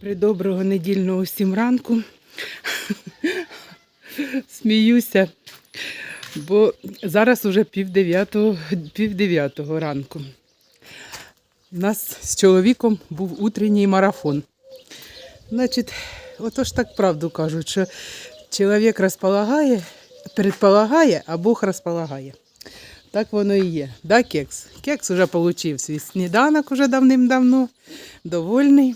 При доброго недільного всім ранку. Сміюся, бо зараз уже пів дев'ятого, ранку. У нас з чоловіком був утренній марафон. Значить, отож так правду кажуть, що чоловік розполагає, предполагає, а Бог розполагає. Так воно і є. Да, кекс? Кекс вже отримав свій сніданок уже давним-давно, довольний.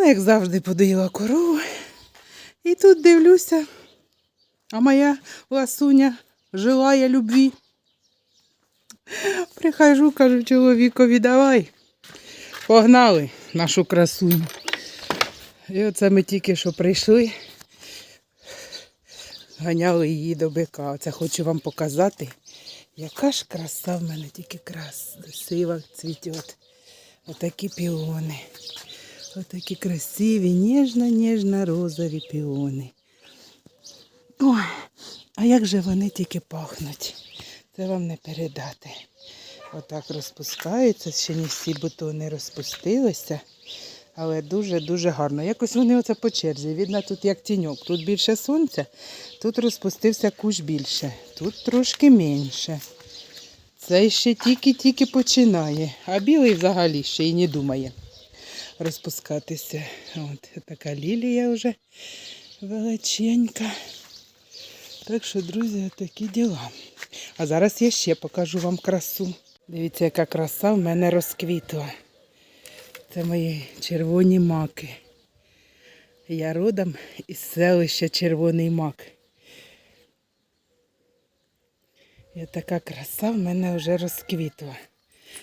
Ну, як завжди, подоїла корову. І тут дивлюся, а моя ласуня желає любві. Прихожу, кажу чоловікові, давай. Погнали нашу красуню. І оце ми тільки що прийшли, ганяли її до бика. Оце хочу вам показати, яка ж краса в мене тільки красива цвітет. Отакі піони. Отакі красиві, ніжно-ніжно розові піони. Ой, а як же вони тільки пахнуть. Це вам не передати. Отак розпускаються, ще не всі бутони розпустилися. Але дуже-дуже гарно. Якось вони оце по черзі. Видно, тут як тіньок. Тут більше сонця, тут розпустився кущ більше, тут трошки менше. Цей ще тільки-тільки починає, а білий взагалі ще й не думає розпускатися. От така лілія вже величенька. Так що, друзі, такі діла. А зараз я ще покажу вам красу. Дивіться, яка краса в мене розквітла. Це мої червоні маки. Я родом із селища Червоний Мак. І така краса в мене вже розквітла.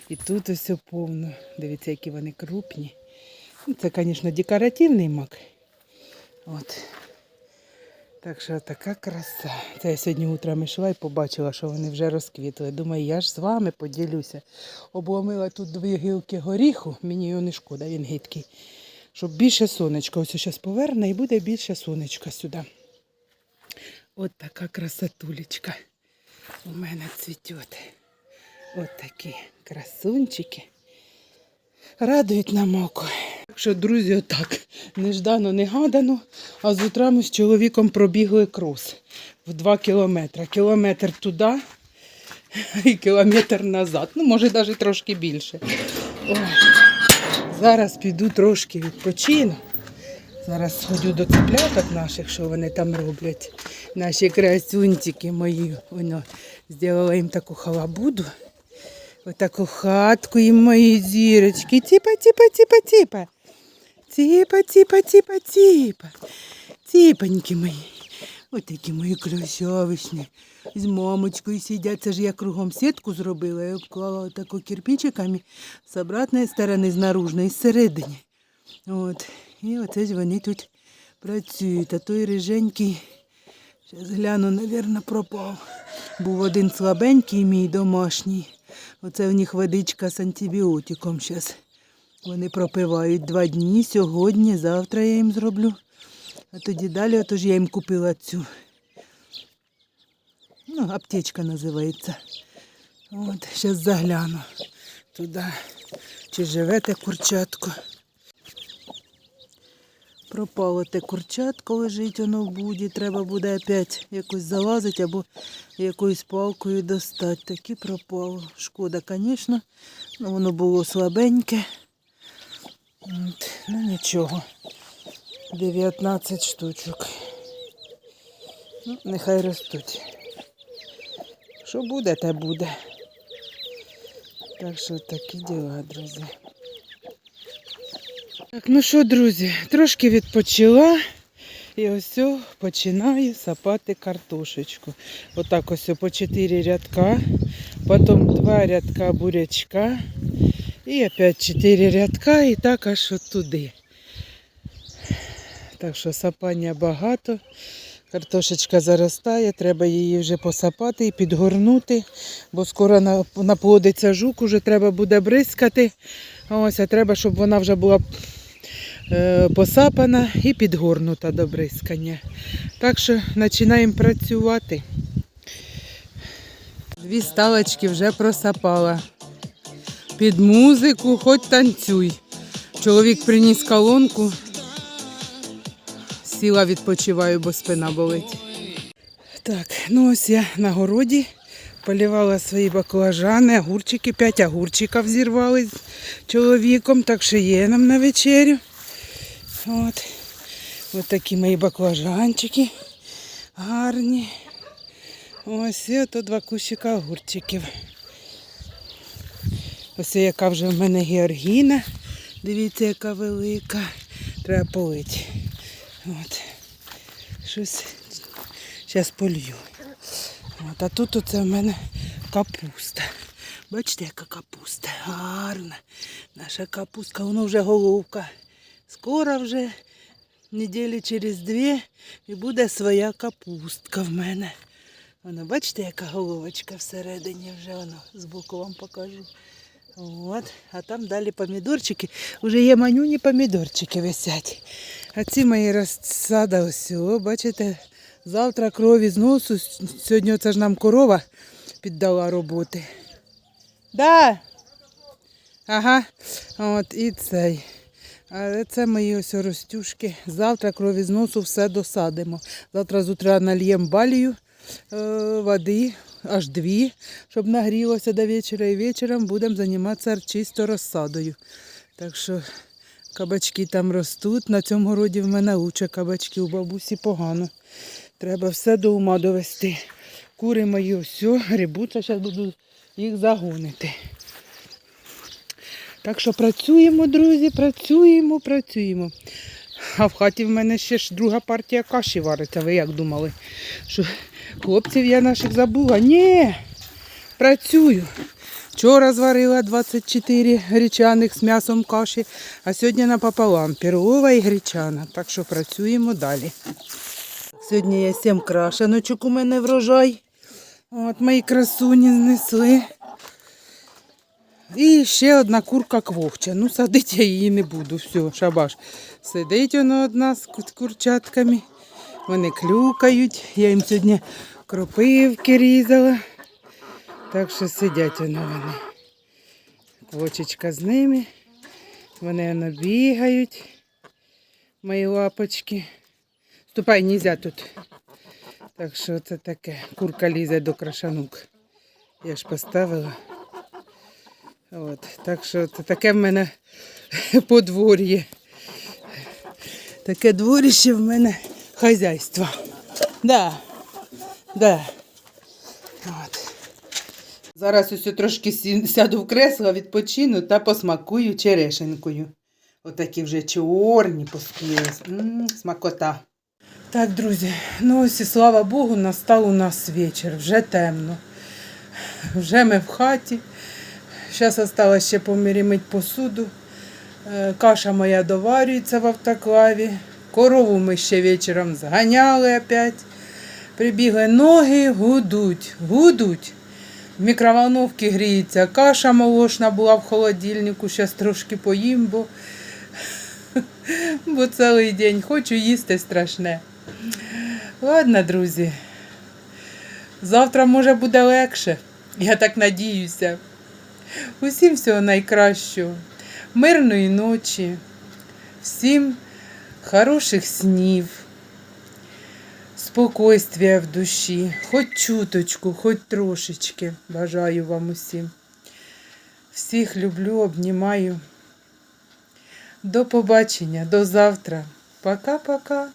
І тут ось повно. Дивіться, які вони крупні. Це, звісно, декоративний мак. От. Так що така краса. Це я сьогодні утром йшла і побачила, що вони вже розквітли. Думаю, я ж з вами поділюся. Обломила тут дві гілки горіху, мені його не шкода, він гидкий. Щоб більше сонечка. Ось зараз поверне і буде більше сонечка сюди. От така красотулечка у мене цвітет. От такі красунчики. Радують нам око. Так що, друзі, отак, неждано, негадано, а з утра ми з чоловіком пробігли крос в 2 кілометри. Кілометр туди і кілометр назад. Ну, може, навіть трошки більше. Ой. Зараз піду трошки відпочину. Зараз сходю до цепляток наших, що вони там роблять. Наші красунчики мої. Воно зробила їм таку халабуду. Отаку хатку їм мої зірочки. Тіпа, тіпа, тіпа, тіпа. Тіпа, тіпа, тіпа, тіпа. Тіпоньки мої. Ось такі мої красавичні. З мамочкою сидять. Це ж я кругом сітку зробила. Я обклала таку кирпичиками з обратної сторони, з наружної, зсередині. От. І оце ж вони тут працюють. А той риженький, зараз гляну, навірно, пропав. Був один слабенький мій домашній. Оце в них водичка з антибіотиком зараз. Вони пропивають два дні, сьогодні, завтра я їм зроблю. А тоді далі, отож я їм купила цю. Ну, аптечка називається. От, зараз загляну туди. Чи живе те курчатко. Пропало те курчатко лежить воно в буді. Треба буде опять якось залазити або якоюсь палкою достати. Таки пропало. Шкода, звісно. Воно було слабеньке. Ну нічого. 19 штучок. Ну, нехай ростуть. Що буде, те буде. Так що такі діла, друзі. Так, ну що, друзі, трошки відпочила і ось починаю сапати картошечку. Отак ось по 4 рядка, потім 2 рядка бурячка і опять 4 рядка і так аж от туди. Так що сапання багато. Картошечка заростає, треба її вже посапати і підгорнути, бо скоро наплодиться жук, уже треба буде бризкати. Ось, а треба, щоб вона вже була е, посапана і підгорнута до бризкання. Так що починаємо працювати. Дві сталочки вже просапала. Під музику, хоч танцюй. Чоловік приніс колонку. Сіла відпочиваю, бо спина болить. Так, ну ось я на городі полівала свої баклажани, огурчики, п'ять огурчиків зірвали з чоловіком, так що є нам на вечерю. От. Ось такі мої баклажанчики гарні. Ось і ото два кущика огурчиків. Ось яка вже в мене георгіна. Дивіться, яка велика. Треба полити. От. Щось зараз полью. От, а тут оце в мене капуста. Бачите, яка капуста. Гарна. Наша капустка, воно вже головка. Скоро вже, неділі через дві, і буде своя капустка в мене. Воно, бачите, яка головочка всередині вже воно збоку вам покажу. От, а там далі помідорчики. Уже є манюні помідорчики висять. А ці мої розсада ось, бачите, завтра крові з носу. Сьогодні це ж нам корова піддала роботи. Да. Ага. От і цей. А це мої ось ростюшки. Завтра крові з носу все досадимо. Завтра з утра нальємо балію води, аж дві, щоб нагрілося до вечора. І вечором будемо займатися чисто розсадою. Так що кабачки там ростуть. На цьому городі в мене лучше кабачки, у бабусі погано. Треба все до ума довести. Кури мої все, грибуться, зараз буду їх загонити. Так що працюємо, друзі, працюємо, працюємо. А в хаті в мене ще ж друга партія каші вариться. Ви як думали? Що хлопців я наших забула? Ні, працюю. Вчора зварила 24 гречаних з м'ясом каші, а сьогодні напополам перлова і гречана. Так що працюємо далі. Сьогодні є 7 крашеночок у мене врожай. От мої красуні знесли. І ще одна курка квохча. Ну, садити я її не буду. Все, шабаш. Сидить вона одна з курчатками. Вони клюкають. Я їм сьогодні кропивки різала. Так що сидять вони вони. Квочечка з ними. Вони воно бігають. Мої лапочки. Ступай, нельзя тут. Так що це таке. Курка лізе до крашанук. Я ж поставила. От, так що таке в мене подвор'я. Таке дворище в мене хазяйство. Да. Да. От. Зараз ось трошки сяду в кресло, відпочину та посмакую черешенкою. Отакі вже чорні поспіли. М, Смакота. Так, друзі, ну ось і слава Богу, настав у нас вечір. Вже темно. Вже ми в хаті. Зараз осталось ще помірімить посуду. Е, Каша моя доварюється в автоклаві. Корову ми ще вечором зганяли опять. Прибігли ноги, гудуть, гудуть. В мікроволновці гріється. Каша молочна була в холодильнику, зараз трошки поїм, бо, бо цілий день хочу їсти страшне. Ладно, друзі. Завтра може буде легше. Я так надіюся. Усім всього найкращого, мирної ночі, всім хороших снів, спокойствия в душі, хоч чуточку, хоч трошечки. Бажаю вам усім. Всіх люблю, обнімаю. До побачення, до завтра. Пока-пока.